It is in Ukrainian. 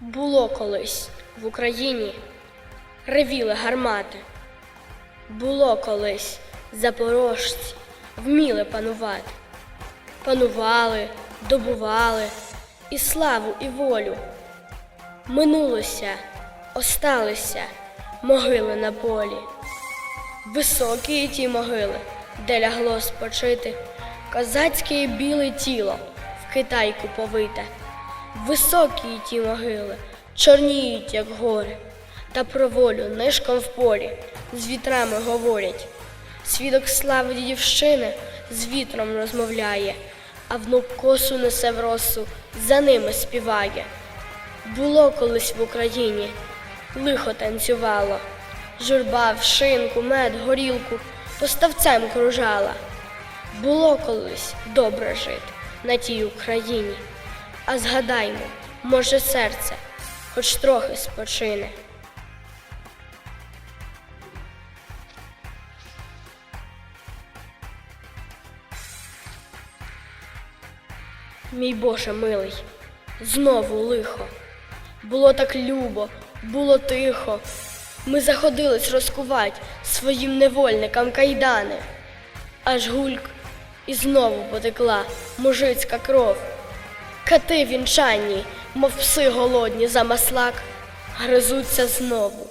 Було колись в Україні ревіли гармати. Було колись запорожці вміли панувати. Панували, добували і славу, і волю. Минулося, осталися могили на полі. Високі ті могили, де лягло спочити, козацьке біле тіло в китайку повите. Високі ті могили, чорніють, як гори, та про волю нишком в полі з вітрами говорять. Свідок слави дівщини з вітром розмовляє, а внук косу несе в росу, за ними співає. Було колись в Україні, лихо танцювало, журба в шинку, мед, горілку поставцем кружала. Було колись добре жити на тій Україні, а згадаймо, може, серце хоч трохи спочине. Мій Боже милий, знову лихо. Було так любо, було тихо. Ми заходились розкувать своїм невольникам кайдани. Аж гульк і знову потекла мужицька кров. Кати вінчанні, мов пси голодні за маслак, гризуться знову.